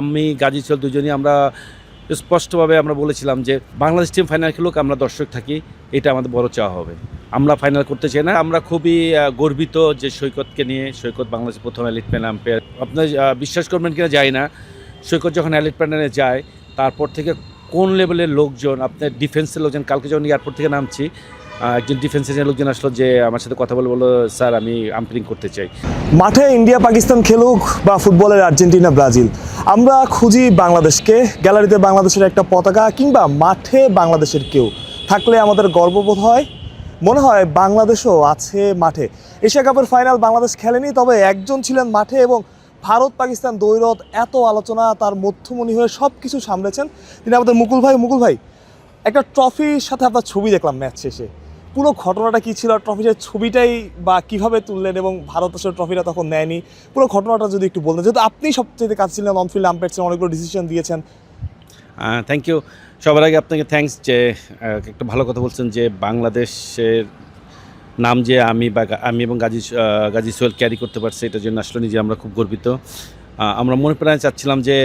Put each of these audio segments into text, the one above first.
আমি, গাজী চল দুজনই আমরা স্পষ্টভাবে আমরা বলেছিলাম যে বাংলাদেশ টিম ফাইনাল খেলুক, আমরা দর্শক থাকি, এটা আমাদের বড় চাওয়া হবে। আমরা ফাইনাল করতে চাই না। আমরা খুবই গর্বিত যে সৈকতকে নিয়ে, সৈকত বাংলাদেশের প্রথম এলিট প্যান আম্পায়ার আপনার বিশ্বাস করবেন কিনা যায় না। সৈকত যখন এলিট প্যানেলে যায়, তারপর থেকে কোন লেভেলের লোকজন, আপনার ডিফেন্সের লোকজন, কালকে যখন এয়ারপোর্ট থেকে নামছি একজন ডিফেন্সের লোকজন আসলো যে আমার সাথে কথা বলে বলল, স্যার, আমি আম্পায়ারিং করতে চাই। মাঠে ইন্ডিয়া পাকিস্তান খেলুক বা ফুটবলের আর্জেন্টিনা ব্রাজিল, আমরা খুঁজি বাংলাদেশকে, গ্যালারিতে বাংলাদেশের একটা পতাকা কিংবা মাঠে বাংলাদেশের কেউ। থাকলে আমাদের গর্ববোধ হয়। মনে হয় বাংলাদেশও আছে মাঠে। এশিয়া কাপের ফাইনাল বাংলাদেশ খেলেনি, তবে একজন ছিলেন মাঠে এবং ভারত পাকিস্তান দৈরত এত আলোচনা তার মধ্যমণি হয়ে সব কিছু সামলেছেন। তিনি আমাদের মুকুল ভাই মুকুল ভাই, একটা ট্রফির সাথে আপনার ছবি দেখলাম ম্যাচ শেষে। পুরো ঘটনাটা কি ছিল? ট্রফির ছবিটাই বা কীভাবে তুললেন এবং ভারত আসলে ট্রফিটা তখন নেয়নি? পুরো ঘটনাটা যদি একটু বলতেন, যেহেতু আপনি সবচেয়ে কাজ ছিলেন অনফিল্ড আম্পায়ার ছিলেন, অনেকগুলো ডিসিশন দিয়েছেন। থ্যাংক ইউ সবার আগে আপনাকে থ্যাঙ্কস যে একটা ভালো কথা বলছেন যে, বাংলাদেশের নাম যে আমি বা আমি এবং গাজী গাজী সোহেল ক্যারি করতে পারছি, এটার জন্য আসলে নিজে আমরা খুব গর্বিত। আমরা মনে প্রাণে চাচ্ছিলাম যে,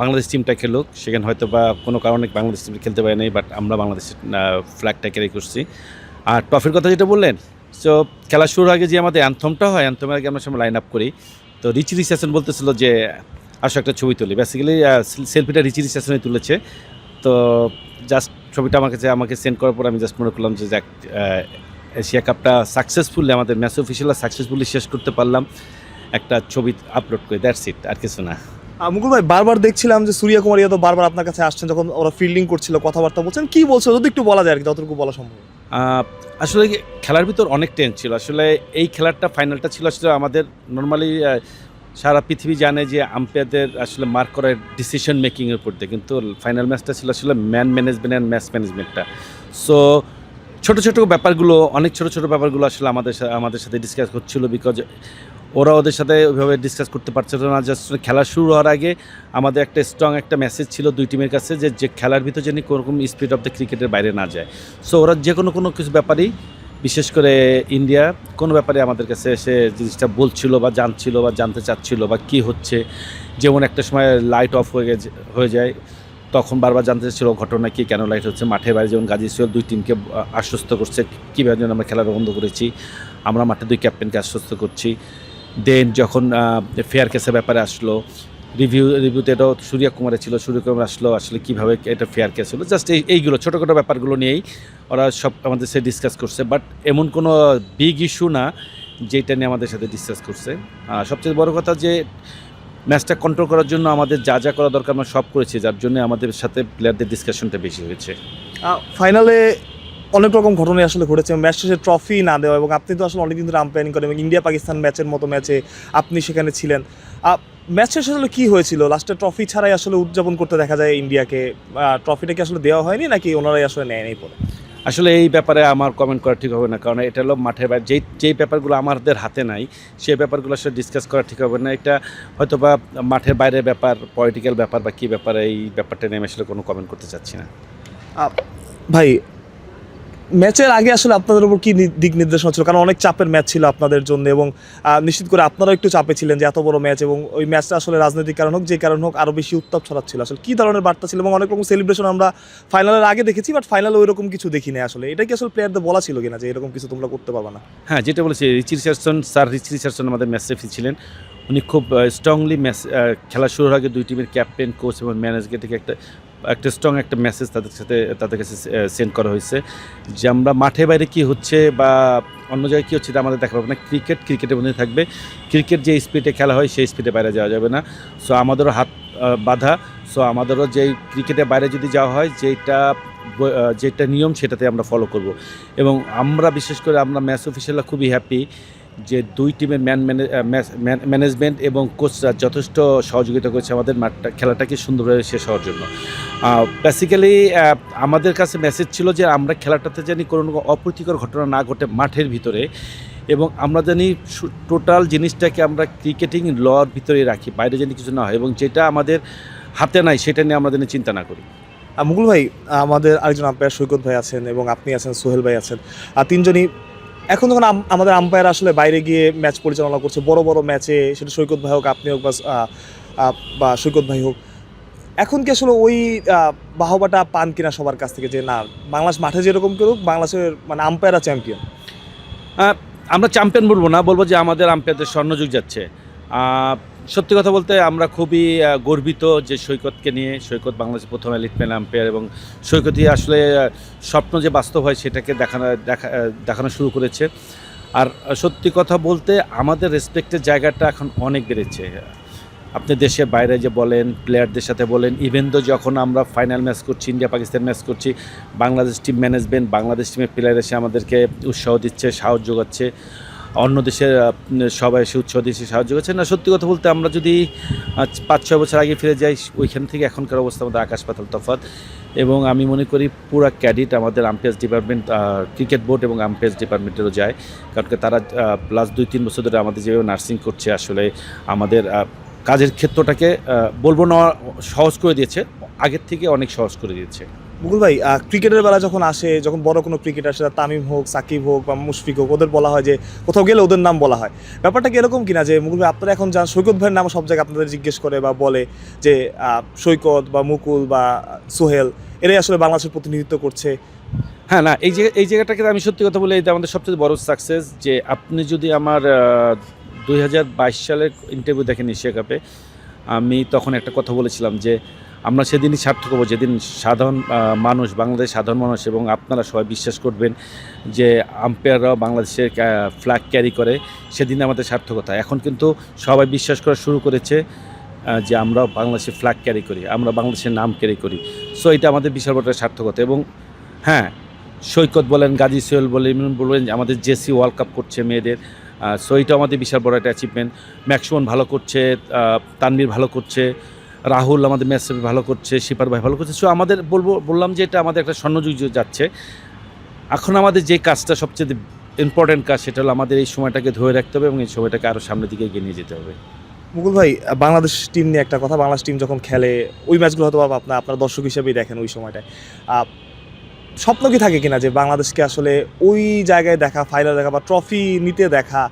বাংলাদেশ টিমটা খেলুক। সেখানে হয়তো বা কোনো কারণে বাংলাদেশ টিম খেলতে পারে নাই বাট আমরা বাংলাদেশের ফ্ল্যাগটা ক্যারি করছি। আর ট্রফির কথা যেটা বললেন সো খেলা শুরুর আগে যে আমাদের অ্যান্থমটা হয়, অ্যান্থমের আগে আমরা সময় লাইন আপ করি। তো রিচি রিসেশন বলতেছিল যে আসো একটা ছবি তুলি। বেসিক্যালি সেলফিটা রিচি রিসেশনে তুলেছে। তো জাস্ট ছবিটা আমার কাছে আমাকে সেন্ড করার পর আমি জাস্ট মনে করলাম যে এশিয়া কাপটা সাকসেসফুলি আমাদের ম্যাচ অফিসিয়াল সাকসেসফুলি শেষ করতে পারলাম। একটা ছবি আপলোড করে দ্যাটস ইট আর কিছু না। মুকুল ভাই, বারবার দেখছিলাম যে সূর্য কুমার ইয়াদব বারবার আপনার কাছে আসছেন, যখন ওরা ফিল্ডিং করছিল, কথাবার্তা বলছেন। কি বলছো? যদি একটু বলা যায় আর কি, যতটুকু বলা সম্ভব। আসলে খেলার ভিতর অনেক টেন্স ছিল। আসলে এই খেলাটা ফাইনালটা ছিল আসলে আমাদের নর্মালি সারা পৃথিবী জানে যে আম্পায়ারদের আসলে মার্ক করার ডিসিশন মেকিংয়ের উপর দিয়ে। কিন্তু ফাইনাল ম্যাচটা ছিল আসলে ম্যান ম্যানেজমেন্ট অ্যান্ড ম্যাচ ম্যানেজমেন্টটা সো ছোটো ছোটো ব্যাপারগুলো, অনেক ছোটো ছোটো ব্যাপারগুলো আসলে আমাদের আমাদের সাথে ডিসকাস করছিল বিকজ ওরা ওদের সাথে ওইভাবে ডিসকাস করতে পারছিল না। জাস্ট খেলা শুরু হওয়ার আগে আমাদের একটা স্ট্রং একটা মেসেজ ছিল দুই টিমের কাছে যে যে খেলার ভিতর যেন কোনো রকম স্পিড অফ দ্য ক্রিকেটের বাইরে না যায়। সো ওরা যে কোনো কোনো কিছু ব্যাপারেই, বিশেষ করে ইন্ডিয়া কোনো ব্যাপারে আমাদের কাছে এসে জিনিসটা বলছিল বা জানছিল বা জানতে চাচ্ছিল বা কি হচ্ছে, যেমন একটা সময় লাইট অফ হয়ে গেছে, হয়ে যায়, তখন বারবার জানতে চাচ্ছিল ঘটনা কি, কেন লাইট হচ্ছে মাঠে বাইরে যেমন গাজী সোহেল দুই টিমকে আশ্বস্ত করছে, কীভাবে যেন আমরা খেলাটা বন্ধ করেছি, আমরা মাঠে দুই ক্যাপ্টেনকে আশ্বস্ত করছি। দেন যখন ফেয়ার কেসের ব্যাপারে আসলো রিভিউ রিভিউতে এটাও সূর্য কুমারে ছিল, সূর্য কুমার আসলো, আসলে কীভাবে এটা ফেয়ার কেস হলো জাস্ট এই, এইগুলো ছোটো ছোটো ব্যাপারগুলো নিয়েই ওরা সব আমাদের সাথে ডিসকাস করছে বাট এমন কোনো বিগ ইস্যু না যেটা নিয়ে আমাদের সাথে ডিসকাস করছে। সবচেয়ে বড় কথা যে ম্যাচটা কন্ট্রোল করার জন্য আমাদের যা যা করা দরকার আমরা সব করেছি, যার জন্য আমাদের সাথে প্লেয়ারদের ডিসকাশনটা বেশি হয়েছে। ফাইনালে অনেক রকম ঘটনাই আসলে ঘটেছে ম্যাচ শেষে ট্রফি না দেওয়া এবং আপনি তো আসলে অনেকদিন ধরে আম্পায়ারিং করেন এবং ইন্ডিয়া পাকিস্তান ম্যাচের মতো ম্যাচে আপনি সেখানে ছিলেন। ম্যাচ শেষে আসলে কী হয়েছিল? লাস্টে ট্রফি ছাড়াই আসলে উদযাপন করতে দেখা যায় ইন্ডিয়াকে ট্রফিটা কি আসলে দেওয়া হয়নি নাকি ওনারাই আসলে নেয়নি পরে? আসলে এই ব্যাপারে আমার কমেন্ট করা ঠিক হবে না কারণ এটা হলো মাঠের বাইরে যেই যেই ব্যাপারগুলো আমাদের হাতে নাই সেই ব্যাপারগুলো আসলে ডিসকাস করা ঠিক হবে না। এটা হয়তো বা মাঠের বাইরের ব্যাপার পলিটিক্যাল ব্যাপার বা কী ব্যাপার এই ব্যাপারটা নিয়ে আমি আসলে কোনো কমেন্ট করতে চাচ্ছি না। ভাই ম্যাচের আগে আসলে আপনাদের উপর কি দিক নির্দেশনা ছিল? কারণ অনেক চাপের ম্যাচ ছিল আপনাদের জন্য এবং নিশ্চিত করে আপনারাও একটু চাপে ছিলেন যে এত বড় ম্যাচ এবং ওই ম্যাচটা আসলে রাজনৈতিক কারণ হোক, যে কারণ হোক আরও বেশি উত্তাপ ছড়াচ্ছিল। আসলে কী ধরনের বার্তা ছিল এবং অনেক রকম সেলিব্রেশন আমরা ফাইনালের আগে দেখেছি বাট ফাইনালে ওই রকম কিছু দেখি না আসলে। এটা কি আসলে প্লেয়ারদের বলা ছিল কিনা যে এরকম কিছু তোমরা করতে পারবে না? হ্যাঁ যেটা বলেছি, Richie Richardson, sir Richie Richardson আমাদের ম্যাচ রেফি ছিলেন। উনি খুব স্ট্রংলি ম্যাচ খেলা শুরুর আগে দুই টিমের ক্যাপ্টেন কোচ এবং ম্যানেজকে থেকে একটা একটা স্ট্রং একটা মেসেজ তাদের সাথে, তাদের কাছে সেন্ড করা হয়েছে যে আমরা মাঠে বাইরে কি হচ্ছে বা অন্য জায়গায় কী হচ্ছে এটা আমাদের দেখা পাবো না। ক্রিকেট ক্রিকেটের মধ্যে থাকবে। ক্রিকেট যে স্পিডে খেলা হয় সেই স্পিডে বাইরে যাওয়া যাবে না। সো আমাদেরও হাত বাধা। সো আমাদেরও যেই ক্রিকেটের বাইরে যদি যাওয়া হয় যেটা যেটা নিয়ম সেটাতে আমরা ফলো করব। এবং আমরা বিশেষ করে আমরা ম্যাচ অফিসিয়ালরা খুবই হ্যাপি যে দুই টিমের ম্যান ম্যানেজমেন্ট এবং কোচরা যথেষ্ট সহযোগিতা করেছে আমাদের মাঠটা খেলাটাকে সুন্দরভাবে শেষ হওয়ার জন্য। বেসিক্যালি আমাদের কাছে মেসেজ ছিল যে আমরা খেলাটাতে জানি কোনো অপ্রীতিকর ঘটনা না ঘটে মাঠের ভিতরে এবং আমরা জানি টোটাল জিনিসটাকে আমরা ক্রিকেটিং লর ভিতরে রাখি, বাইরে জানি কিছু না হয় এবং যেটা আমাদের হাতে নাই সেটা নিয়ে আমরা যেন চিন্তা না করি। মুকুল ভাই, আমাদের আরেকজন আম্পায়ার সৈকত ভাই আছেন এবং আপনি আছেন, সোহেল ভাই আছেন। আর তিনজনই এখন যখন আম- আমাদের আম্পায়ার আসলে বাইরে গিয়ে ম্যাচ পরিচালনা করছে, বড় বড় ম্যাচে, সেটা সৈকত ভাই হোক, আপনি হোক বা বা সৈকত ভাই হোক, এখন কি আসলে ওই বাহবাটা পান কিনা সবার কাছ থেকে যে না, বাংলাদেশ মাঠে যেরকম করুক বাংলাদেশের মানে আম্পায়াররা চ্যাম্পিয়ন আমরা চ্যাম্পিয়ন বলব না, বলব যে আমাদের আম্পায়ারদের স্বর্ণযুগ যাচ্ছে। সত্যি কথা বলতে আমরা খুবই গর্বিত যে সৈকতকে নিয়ে, সৈকত বাংলাদেশের প্রথম এলিট ম্যান আম্পায়ার এবং সৈকতই আসলে স্বপ্ন যে বাস্তব হয় সেটাকে দেখানো, দেখা দেখানো শুরু করেছে। আর সত্যি কথা বলতে আমাদের রেসপেক্টের জায়গাটা এখন অনেক বেড়েছে। আপনি দেশের বাইরে যে বলেন প্লেয়ারদের সাথে বলেন ইভেন তো যখন আমরা ফাইনাল ম্যাচ করছি ইন্ডিয়া পাকিস্তান ম্যাচ করছি, বাংলাদেশ টিম ম্যানেজমেন্ট বাংলাদেশ টিমের প্লেয়ার এসে আমাদেরকে উৎসাহ দিচ্ছে সাহায্য যোগাচ্ছে। অন্য দেশের সবাই এসে উৎসাহ দিচ্ছে সাহায্য করছে। না, সত্যি কথা বলতে আমরা যদি পাঁচ, ছয় বছর আগে ফিরে যাই, ওইখান থেকে এখনকার অবস্থা আমাদের আকাশ পাতাল তফাৎ। এবং আমি মনে করি পুরো ক্যাডিট আমাদের আম্পায়ার্স ডিপার্টমেন্ট ক্রিকেট বোর্ড এবং আম্পায়ার্স ডিপার্টমেন্টেরও যায়। কারণ তারা প্লাস দুই, তিন বছর ধরে আমাদের যেভাবে নার্সিং করছে, আসলে আমাদের কাজের ক্ষেত্রটাকে বলব না সহজ করে দিয়েছে, আগের থেকে অনেক সহজ করে দিয়েছে। মুকুল ভাই ক্রিকেটের বেলা যখন আসে, যখন বড় কোনো ক্রিকেটার সেটা তামিম হোক, সাকিব হোক বা মুশফিক হোক, ওদের বলা হয় যে কোথাও গেলে ওদের নাম বলা হয়। ব্যাপারটা কি এরকম কিনা যে মুকুল ভাই, আপনারা এখন যান, সৈকত ভাইয়ের নাম সব জায়গায় আপনাদের জিজ্ঞেস করে বা বলে যে সৈকত বা মুকুল বা সোহেল, এরাই আসলে বাংলাদেশের প্রতিনিধিত্ব করছে। হ্যাঁ না, এই জায়গা, এই জায়গাটাকে আমি সত্যি কথা বলে এটা আমাদের সবচেয়ে বড় সাকসেস যে আপনি যদি আমার দুই হাজার বাইশ সালের ইন্টারভিউ দেখেন এশিয়া কাপে আমি তখন একটা কথা বলেছিলাম যে আমরা সেদিনই সার্থক হব। যেদিন সাধারণ মানুষ বাংলাদেশ সাধারণ মানুষ এবং আপনারা সবাই বিশ্বাস করবেন যে আম্পায়াররাও বাংলাদেশের ফ্ল্যাগ ক্যারি করে সেদিন আমাদের সার্থকতা। এখন কিন্তু সবাই বিশ্বাস করা শুরু করেছে যে আমরা বাংলাদেশের ফ্ল্যাগ ক্যারি করি আমরা বাংলাদেশের নাম ক্যারি করি। সো এটা আমাদের বিশাল বড় সার্থকতা এবং হ্যাঁ সৈকত বলেন গাজী সোহেল বলেন বলবেন আমাদের জেসি ওয়ার্ল্ড কাপ করছে মেয়েদের সো এটা আমাদের বিশাল বড় একটা অ্যাচিভমেন্ট ম্যাক্সুমন ভালো করছে আহ, তানভীর ভালো করছে রাহুল আমাদের ম্যাচ ভালো করছে, শিপার ভাই ভালো করছে। সো আমাদের বলব, বললাম যে এটা আমাদের একটা স্বর্ণযুগ যাচ্ছে। এখন আমাদের যে কাজটা সবচেয়ে ইম্পর্ট্যান্ট কাজ, সেটা হলো আমাদের এই সময়টাকে ধরে রাখতে হবে এবং এই সময়টাকে আরও সামনের দিকে এগিয়ে নিয়ে যেতে হবে। মুকুল ভাই, বাংলাদেশ টিম নিয়ে একটা কথা, বাংলাদেশ টিম যখন খেলে, ওই ম্যাচগুলো হয়তো আপনার আপনার দর্শক হিসেবেই দেখেন ওই সময়টায়। স্বপ্ন কি থাকে কিনা যে বাংলাদেশকে আসলে ওই জায়গায় দেখা ফাইনাল দেখা বা ট্রফি নিতে দেখা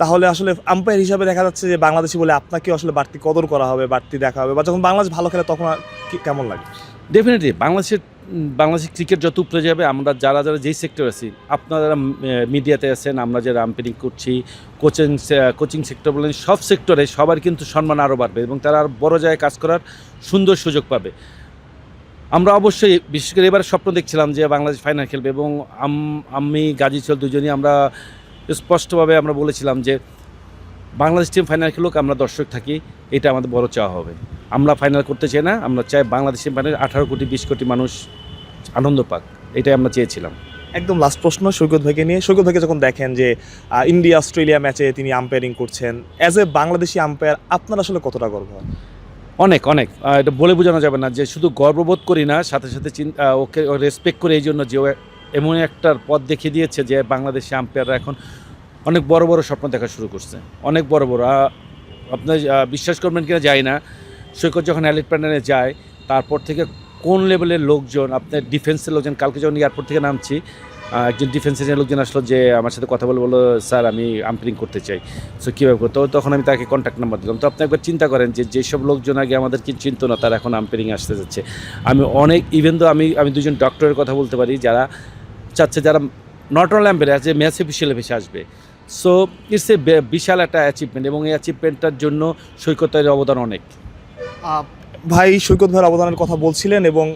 তাহলে আসলে আম্পায়ার হিসাবে দেখা যাচ্ছে যে বাংলাদেশি বলে আপনাকে আসলে বাড়তি কদর করা হবে, বাড়তি দেখা হবে বা যখন বাংলাদেশ ভালো খেলে তখন কেমন লাগে? ডেফিনেটলি বাংলাদেশের বাংলাদেশের ক্রিকেট যত উপরে যাবে, আমরা যারা যারা যেই সেক্টর আছি, আপনারা যারা মিডিয়াতে আছেন, আমরা যারা আম্পায়ারিং করছি কোচিং কোচিং সেক্টর বলেন, সব সেক্টরে সবার কিন্তু সম্মান আরও বাড়বে এবং তারা আর বড় জায়গায় কাজ করার সুন্দর সুযোগ পাবে। আমরা অবশ্যই, বিশেষ করে এবার স্বপ্ন দেখছিলাম যে বাংলাদেশ ফাইনাল খেলবে এবং আমি গাজী চল দুজনই আমরা স্পষ্টভাবে আমরা বলেছিলাম যে বাংলাদেশ টিম ফাইনাল খেলুক আমরা দর্শক থাকি এটা আমাদের বড় চাওয়া হবে। আমরা ফাইনাল করতে চাই না আমরা চাই বাংলাদেশ টিম ফাইনাল আঠারো কোটি বিশ কোটি মানুষ আনন্দ পাক এটাই আমরা চেয়েছিলাম। একদম লাস্ট প্রশ্ন সৈকত ভাইকে নিয়ে। সৈকত ভাইকে যখন দেখেন যে ইন্ডিয়া অস্ট্রেলিয়া ম্যাচে তিনি আম্পায়ারিং করছেন অ্যাজ এ বাংলাদেশি আম্পায়ার আপনার আসলে কতটা গর্ব অনেক অনেক। এটা বলে বোঝানো যাবে না যে শুধু গর্ববোধ করি না সাথে সাথে চিন্তা ওকে রেসপেক্ট করে এই জন্য যে ও এমন একটা পথ দেখিয়ে দিয়েছে যে বাংলাদেশি আম্পায়াররা এখন অনেক বড় বড় স্বপ্ন দেখা শুরু করছে। অনেক বড় বড়। আপনার বিশ্বাস করবেন কিনা যায় না। সৈকত যখন অ্যালিট প্যান্ডেলে যায়, তারপর থেকে কোন লেভেলের লোকজন, আপনার ডিফেন্সের লোকজন, কালকে যখন এয়ারপোর্ট থেকে নামছি একজন ডিফেন্সের লোকজন আসলো যে আমার সাথে কথা বলে বলল, স্যার, আমি আম্পায়ারিং করতে চাই। সো কীভাবে করতে? হবে তখন আমি তাকে কন্ট্যাক্ট নাম্বার দিলাম। তো আপনি একবার চিন্তা করেন যে যেসব লোকজন আগে আমাদের কি চিনতো না, তারা এখন আম্পায়ারিং আসতে যাচ্ছে। আমি অনেক ইভেন তো আমি আমি দুজন ডক্টরের কথা বলতে পারি, যারা চাচ্ছে, যারা নট অনলি আম্পায়ার আছে ম্যাচ অফিসিয়াল ভেসে আসবে। সো ইটস এ বিশাল একটা অ্যাচিভমেন্ট এবং এই অ্যাচিভমেন্টটার জন্য সৈকতের অবদান অনেক। ভাই, সৈকত ভাইয়ের অবদানের কথা বলছিলেন এবং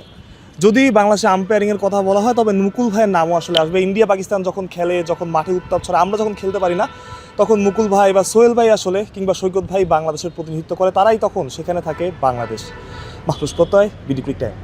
যদি বাংলাদেশে আম্পায়ারিংয়ের কথা বলা হয়, তবে মুকুল ভাইয়ের নামও আসলে আসবে। ইন্ডিয়া, পাকিস্তান যখন খেলে, যখন মাঠে উত্তাপ ছড়া আমরা যখন খেলতে পারি না, তখন মুকুল ভাই বা সোহেল ভাই আসলে কিংবা সৈকত ভাই বাংলাদেশের প্রতিনিধিত্ব করে। তারাই তখন সেখানে থাকে বাংলাদেশ। মাহফুজ প্রত্যয় বিডি টাইম